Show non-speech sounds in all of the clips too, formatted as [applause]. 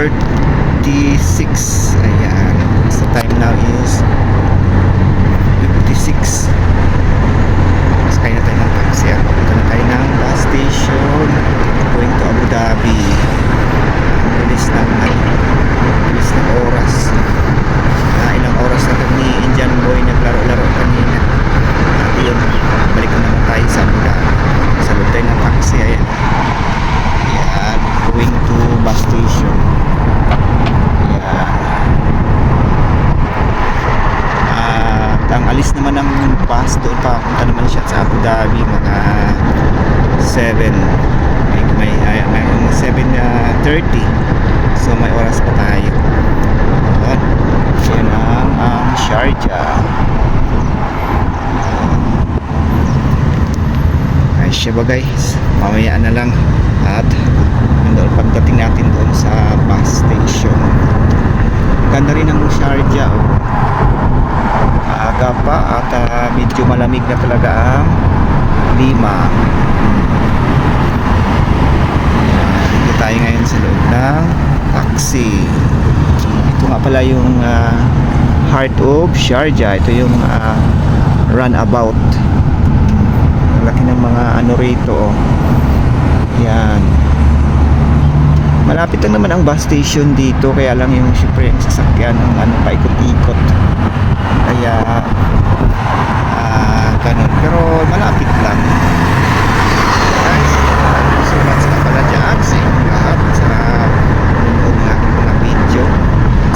56 ayan so time now is 56 sakay na tayo ng taxi at papunta na tayo ng bus station going to Abu Dhabi ang bilis ng ano, bilis ng oras Ah, ilang oras na kami ni Indian boy naglaro-laro kanina at yun balik na naman tayo sa Abu Dhabi sa loob tayo ng taxi ayan Ayan, going to bus station. Ayan. At ang alis naman bus doon pa, punta naman siya sa Abu Dhabi mga 7 may, may, ay, mayroong 7.30 so may oras pa tayo. Ayan. Yan ang, ang Sharjah siya ba guys? Mamaya na lang. At nandoon pagdating natin doon sa bus station. Ganda rin ang Sharjah oh. Maaga pa at ah, medyo malamig na talaga ang lima. Dito tayo ngayon sa loob ng taxi. Ito nga pala yung ah, Heart of Sharjah. Ito yung ah, runabout ang laki ng mga ano rito oh. yan malapit lang naman ang bus station dito kaya lang yung syempre yung sasakyan ng ano paikot-ikot kaya ah ganun. Pero malapit lang. Guys thank you so much na pala dyan ng video.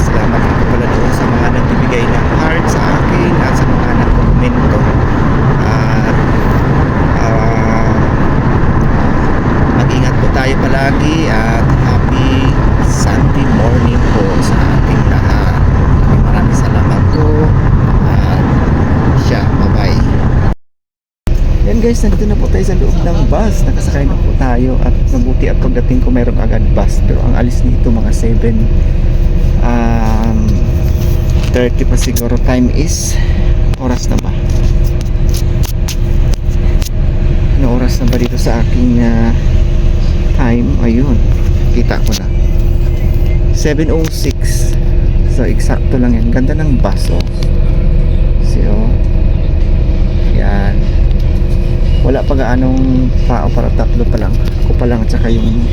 Salamat po pala doon sa mga nagbibigay ng heart sa akin at sa mga nagkomento at ah, mag-ingat po tayo palagi happy Sunday morning po sa ating lahat maraming maraming salamat po at siya, bye bye yan guys, nandito na po tayo sa loob ng bus. Nakasakay na po tayo at mabuti at pagdating ko mayroong agad bus. Pero ang alis nito mga 7 um, 30 pa siguro. Time is oras na ba? Ano oras na ba dito sa aking ah, time? Ayun kita ko na. 7.06 so eksakto lang yan. Ganda ng bus oh. See oh yan wala pa gaanong tao para tatlo pa lang ako pa lang at saka yung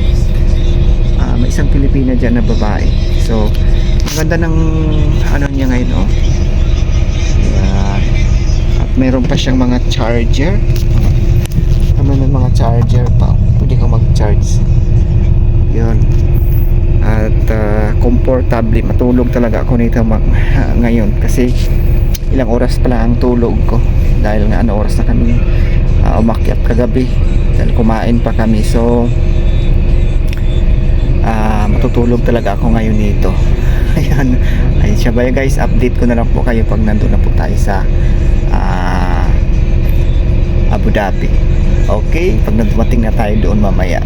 ah, may isang Pilipina dyan na babae. So ang ganda ng ano niya ngayon oh. Yan at mayroon pa siyang mga charger. Kami ng mga charger pa. Pwede kang mag-charge. Yun. At uh, comfortably matulog talaga ako nito mag, ngayon. Kasi ilang oras pala ang tulog ko. Dahil nga ano oras na kami uh, umakyat kagabi. Dahil kumain pa kami. So ah matutulog talaga ako ngayon nito. [laughs] Ayan. Ayun siya. Ba guys. Update ko na lang po kayo pag nandun na po tayo sa ah, Abu Dhabi. Okay? Pag dumating na tayo doon mamaya